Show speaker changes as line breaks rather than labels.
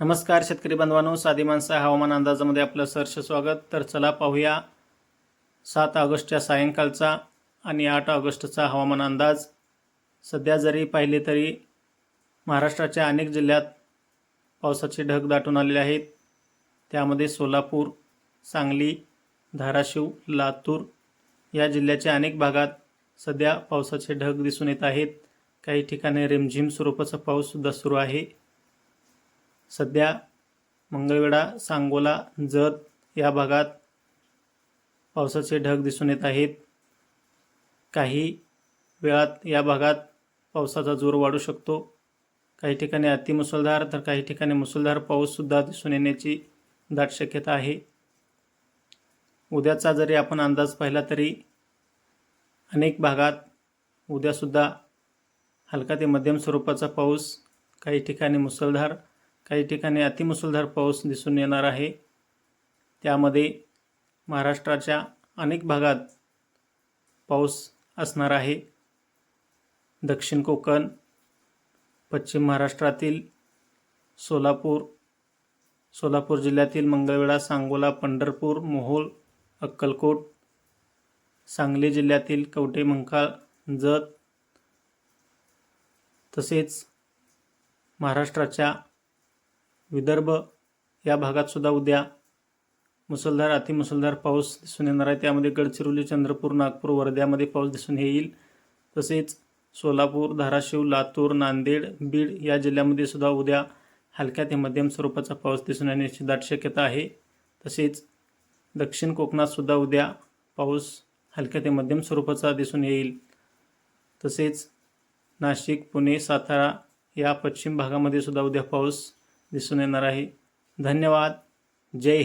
नमस्कार शेतकरी बांधवांनो साधी माणसं हवामान अंदाजामध्ये आपलं सहर्ष स्वागत. तर चला पाहूया सात ऑगस्टच्या सायंकाळचा आणि आठ ऑगस्टचा हवामान अंदाज. सध्या जरी पाहिले तरी महाराष्ट्राच्या अनेक जिल्ह्यात पावसाचे ढग दाटून आलेले आहेत त्यामध्ये सोलापूर सांगली धाराशिव लातूर या जिल्ह्याच्या अनेक भागात सध्या पावसाचे ढग दिसून येत आहेत. काही ठिकाणी रिमझिम स्वरूपाचा पाऊससुद्धा सुरू आहे. सध्या मंगळवेढा सांगोला जत या भागात पावसाचे ढग दिसून येत आहेत. काही वेळात या भागात पावसाचा जोर वाढू शकतो. काही ठिकाणी अतिमुसळधार तर काही ठिकाणी मुसळधार पाऊससुद्धा दिसून येण्याची दाट शक्यता आहे. उद्याचा जरी आपण अंदाज पाहिला तरी अनेक भागात उद्यासुद्धा हलका ते मध्यम स्वरूपाचा पाऊस काही ठिकाणी मुसळधार काही ठिकाणी अतिमुसळधार पाऊस दिसून येणार आहे. त्यामध्ये महाराष्ट्राच्या अनेक भागात पाऊस असणार आहे. दक्षिण कोकण पश्चिम महाराष्ट्रातील सोलापूर सोलापूर जिल्ह्यातील मंगळवेढा सांगोला पंढरपूर मोहोळ अक्कलकोट सांगली जिल्ह्यातील कवटे मंकाळ जत तसेच महाराष्ट्राच्या विदर्भ या भागातसुद्धा उद्या मुसळधार अतिमुसळधार पाऊस दिसून येणार आहे. त्यामध्ये गडचिरोली चंद्रपूर नागपूर वर्ध्यामध्ये पाऊस दिसून येईल. तसेच सोलापूर धाराशिव लातूर नांदेड बीड या जिल्ह्यामध्ये सुद्धा उद्या हलक्या ते मध्यम स्वरूपाचा पाऊस दिसून येण्याची दाट शक्यता आहे. तसेच दक्षिण कोकणातसुद्धा उद्या पाऊस हलक्या ते मध्यम स्वरूपाचा दिसून येईल. तसेच नाशिक पुणे सातारा या पश्चिम भागामध्ये सुद्धा उद्या पाऊस दिसून येणार आहे. धन्यवाद. जय हिंद.